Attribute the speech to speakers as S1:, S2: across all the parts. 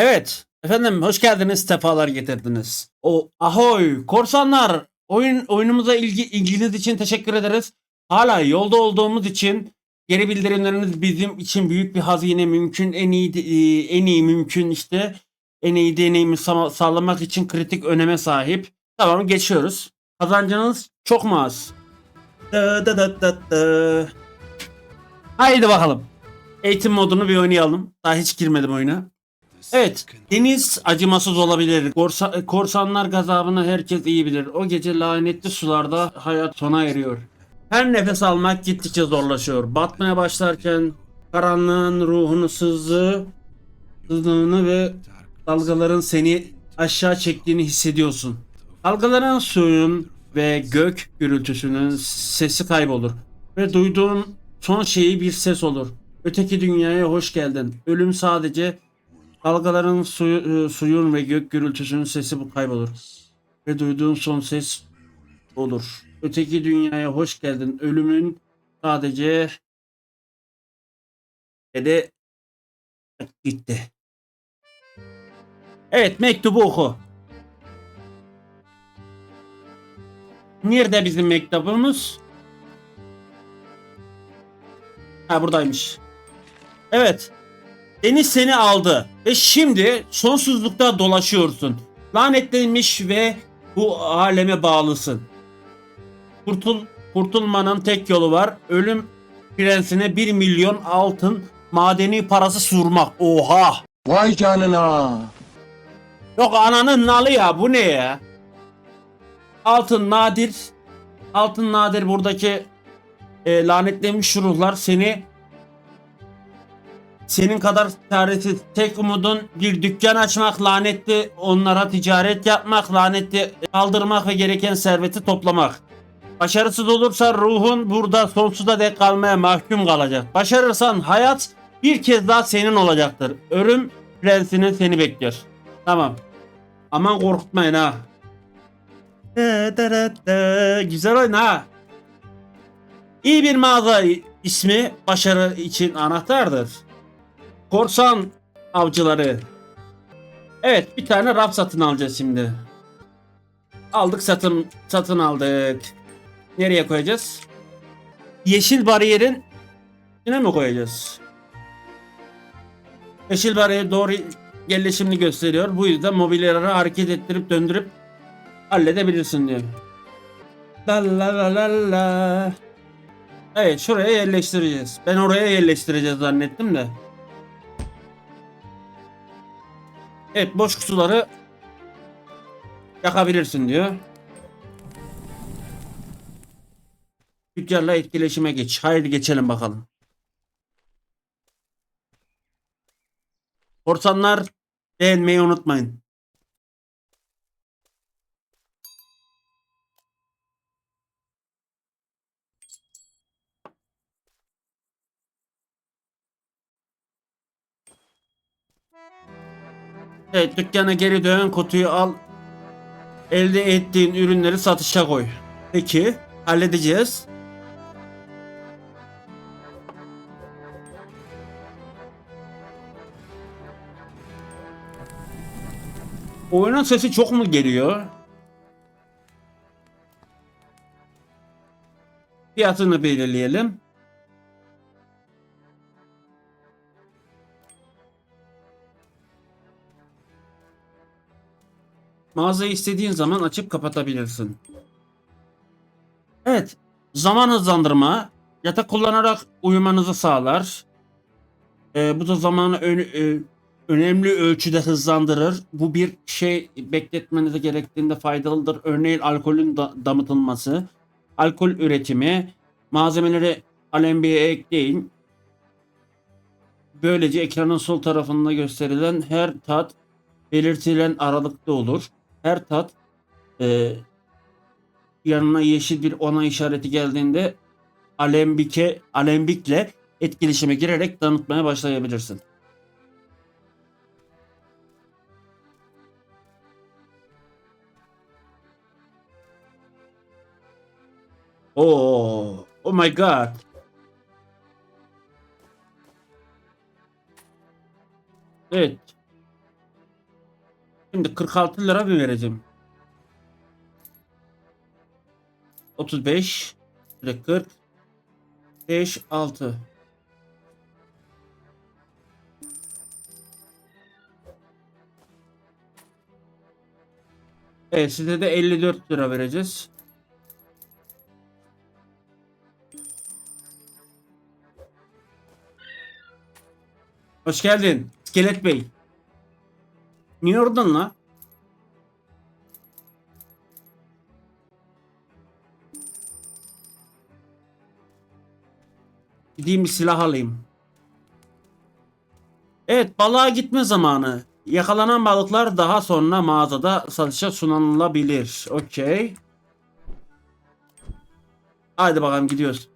S1: Evet. Efendim hoş geldiniz. Sefalar getirdiniz. O ahoy korsanlar. Oyun oyunumuza ilgi ilginiz için teşekkür ederiz. Hala yolda olduğumuz için geri bildirimleriniz bizim için büyük bir hazine mümkün en iyi e, en iyi mümkün işte en iyi deneyimi sa- sağlamak için kritik öneme sahip. Tamam geçiyoruz. Kazancınız çok mu az? Da da da da da. Haydi bakalım. Eğitim modunu bir oynayalım. Daha hiç girmedim oyuna. Evet, deniz acımasız olabilir. Korsa- korsanlar gazabını herkes iyi bilir. O gece lanetli sularda hayat sona eriyor. Her nefes almak gittikçe zorlaşıyor. Batmaya başlarken karanlığın ruhunu sızdığı, sızdığını ve dalgaların seni aşağı çektiğini hissediyorsun. Dalgaların suyun ve gök gürültüsünün sesi kaybolur. Ve duyduğun son şeyi bir ses olur. Öteki dünyaya hoş geldin. Ölüm sadece Dalgaların suyu, e, suyun ve gök gürültüsünün sesi bu kaybolur. Ve duyduğun son ses olur. Öteki dünyaya hoş geldin. Ölümün sadece ve de gitti. Evet mektubu oku. Nerede bizim mektubumuz? Ha buradaymış. Evet. Deniz seni aldı ve şimdi sonsuzlukta dolaşıyorsun. Lanetlenmiş ve bu aleme bağlısın. Kurtul kurtulmanın tek yolu var. Ölüm prensine 1 milyon altın madeni parası surmak. Oha!
S2: Vay canına.
S1: Yok ananın nalı ya bu ne ya? Altın nadir. Altın nadir buradaki e, lanetlenmiş ruhlar seni senin kadar çaresiz tek umudun bir dükkan açmak, lanetli onlara ticaret yapmak, lanetli kaldırmak ve gereken serveti toplamak. Başarısız olursa ruhun burada sonsuza dek kalmaya mahkum kalacak. Başarırsan hayat bir kez daha senin olacaktır. Ölüm prensinin seni bekliyor. Tamam. Aman korkutmayın ha. Güzel oyun ha. İyi bir mağaza ismi başarı için anahtardır. Korsan avcıları. Evet bir tane raf satın alacağız şimdi. Aldık satın satın aldık. Nereye koyacağız? Yeşil bariyerin içine mi koyacağız? Yeşil bariyer doğru yerleşimini gösteriyor. Bu yüzden mobilyaları hareket ettirip döndürüp halledebilirsin diyor. La la la la la. Evet şuraya yerleştireceğiz. Ben oraya yerleştireceğiz zannettim de. Evet boş kutuları yakabilirsin diyor. Tüccarla etkileşime geç. Haydi geçelim bakalım. Korsanlar beğenmeyi unutmayın. Evet dükkana geri dön kutuyu al. Elde ettiğin ürünleri satışa koy. Peki halledeceğiz. Oyunun sesi çok mu geliyor? Fiyatını belirleyelim. Mağazayı istediğin zaman açıp kapatabilirsin. Evet. Zaman hızlandırma. Yatak kullanarak uyumanızı sağlar. Ee, bu da zamanı ö- e, önemli ölçüde hızlandırır. Bu bir şey bekletmenize gerektiğinde faydalıdır. Örneğin alkolün da- damıtılması, alkol üretimi, malzemeleri alembiye ekleyin. Böylece ekranın sol tarafında gösterilen her tat belirtilen aralıkta olur. Her tat e, yanına yeşil bir ona işareti geldiğinde alembike alembikle etkileşime girerek tanıtmaya başlayabilirsin. Oh, oh my god. Evet. Şimdi 46 lira mı vereceğim? 35 bir 40 5 6 Evet size de 54 lira vereceğiz. Hoş geldin. İskelet Bey. Niye oradan la? Gideyim bir silah alayım. Evet balığa gitme zamanı. Yakalanan balıklar daha sonra mağazada satışa sunulabilir. Okey. Haydi bakalım gidiyoruz.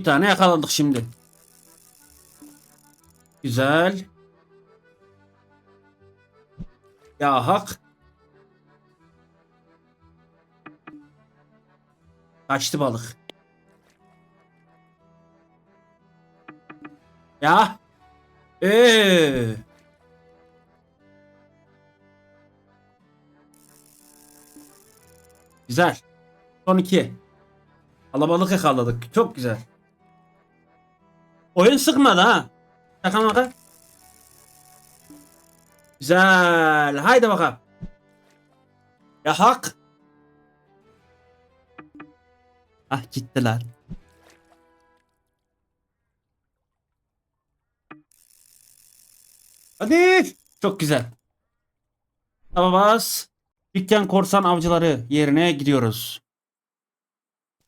S1: Bir tane yakaladık şimdi. Güzel. Ya hak. Kaçtı balık. Ya. Ee. Güzel. Son iki. Alabalık yakaladık. Çok güzel. Oyun sıkmadı ha. Şaka maka. Güzel. Haydi bakalım. Ya hak. Ah gittiler. Hadi. Çok güzel. Tamam bas. Dükkan korsan avcıları yerine gidiyoruz.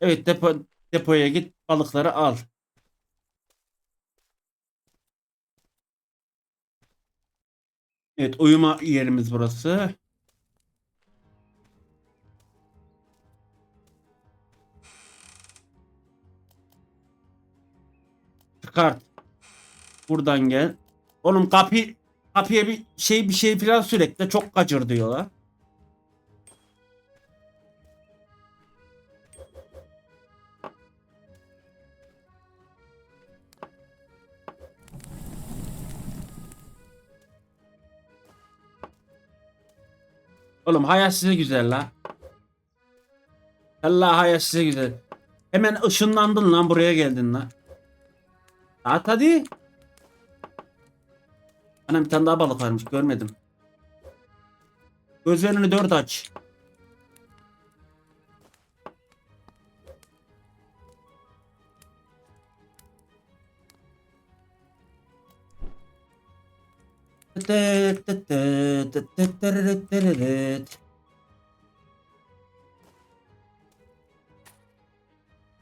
S1: Evet depo, depoya git balıkları al. Evet uyuma yerimiz burası. Çıkart. Buradan gel. Oğlum kapı kapıya bir şey bir şey falan sürekli çok kaçır diyorlar. Oğlum hayat size güzel la. Allah hayat size güzel. Hemen ışınlandın lan buraya geldin lan. At hadi. Ana bir tane daha balık varmış görmedim. Gözlerini dört aç.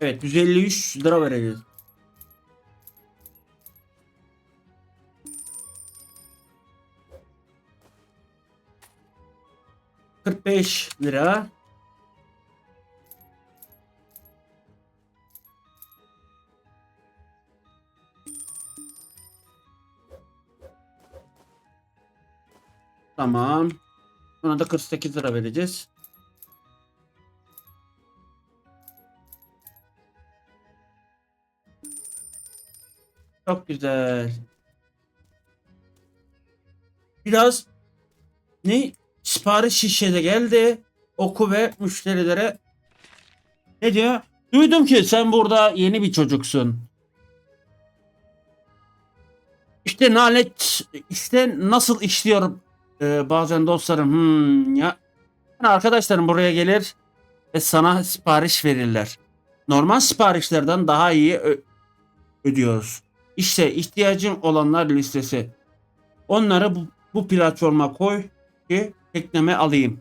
S1: Evet 153 lira vereceğiz. Kırk beş lira. Tamam. Buna da 48 lira vereceğiz. Çok güzel. Biraz ne sipariş şişede geldi. Oku ve müşterilere ne diyor? Duydum ki sen burada yeni bir çocuksun. İşte nalet işte nasıl işliyor ee, bazen dostlarım hmm, ya yani arkadaşlarım buraya gelir ve sana sipariş verirler. Normal siparişlerden daha iyi ödüyoruz. İşte ihtiyacın olanlar listesi. Onları bu, bu platforma koy ki tekneme alayım.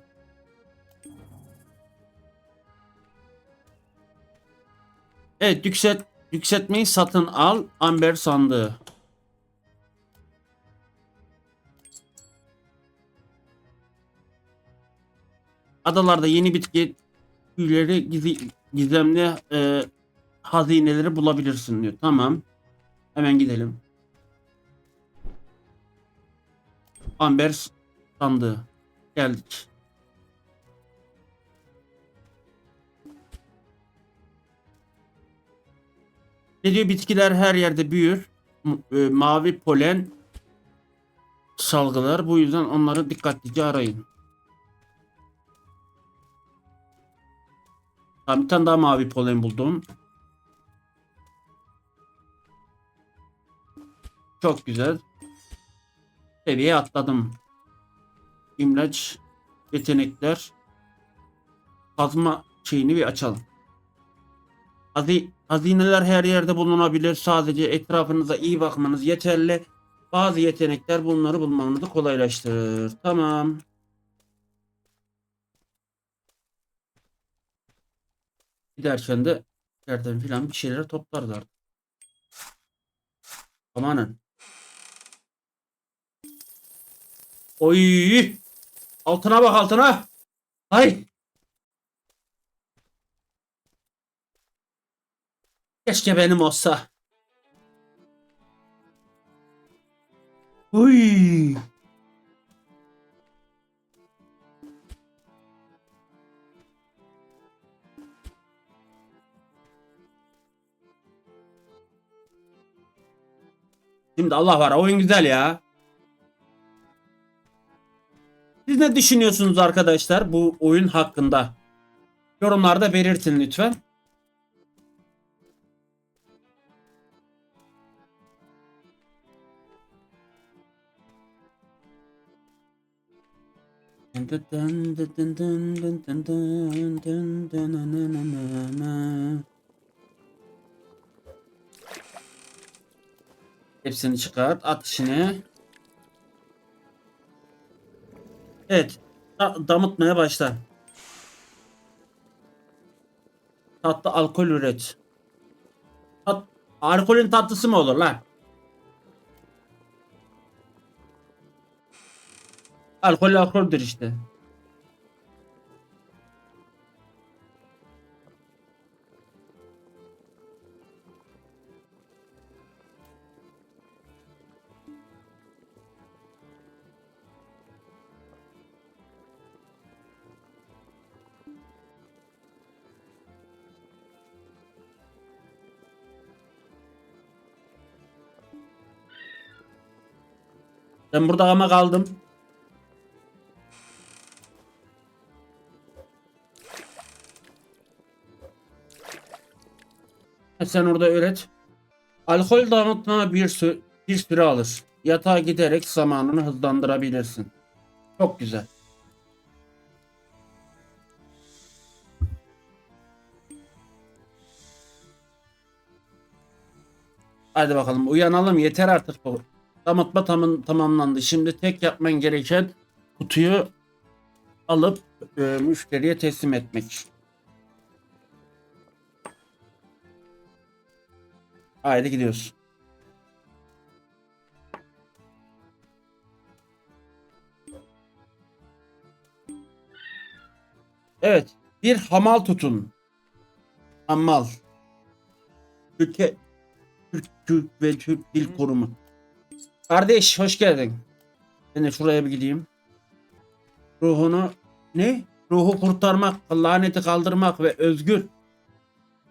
S1: Evet yükselt, yükseltmeyi satın al Amber sandığı. Adalarda yeni bitki tüyleri giz gizemli e, hazineleri bulabilirsin diyor. Tamam. Hemen gidelim. Amber sandığı. Geldik. Ne diyor? Bitkiler her yerde büyür. E, mavi polen salgılar. Bu yüzden onları dikkatlice arayın. Tamam, bir tane daha mavi polen buldum. Çok güzel. Seviye atladım. İmlaç, yetenekler, kazma şeyini bir açalım. Hazi- hazineler her yerde bulunabilir. Sadece etrafınıza iyi bakmanız yeterli. Bazı yetenekler bunları bulmanızı kolaylaştırır. Tamam. Giderken de yerden filan bir şeyler toplarlar. Amanın. Oy! Altına bak altına. Hay! Keşke benim olsa. Uy! Şimdi Allah var oyun güzel ya. Siz ne düşünüyorsunuz arkadaşlar bu oyun hakkında? Yorumlarda belirtin lütfen. Hepsini çıkart. At içine. Evet. da- damıtmaya başla. Tatlı alkol üret. Tat, alkolün tatlısı mı olur lan? Alkol alkoldür işte. Ben burada ama kaldım. Sen orada öğret. Alkol damıtma bir, sü bir süre alır. Yatağa giderek zamanını hızlandırabilirsin. Çok güzel. Hadi bakalım uyanalım yeter artık bu. Damıtma tamam, tamamlandı. Şimdi tek yapman gereken kutuyu alıp e, müşteriye teslim etmek. Haydi gidiyoruz. Evet. Bir hamal tutun. Hamal. Türkiye Türk, Türk ve Türk Dil Kurumu. Kardeş hoş geldin. Ben de şuraya bir gideyim. Ruhunu ne? Ruhu kurtarmak, laneti kaldırmak ve özgür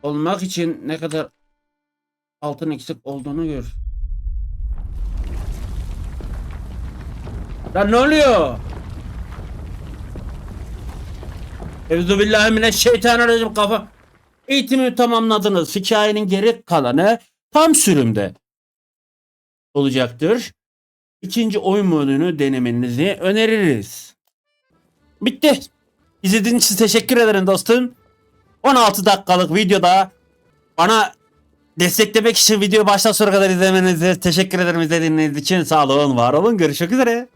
S1: olmak için ne kadar altın eksik olduğunu gör. Lan ne oluyor? Euzubillahimineşşeytanirracim kafa. Eğitimi tamamladınız. Hikayenin geri kalanı tam sürümde olacaktır. İkinci oyun modunu denemenizi öneririz. Bitti. İzlediğiniz için teşekkür ederim dostum. 16 dakikalık videoda bana desteklemek için videoyu baştan sona kadar izlemenizi teşekkür ederim izlediğiniz için. Sağ olun, var olun. Görüşmek üzere.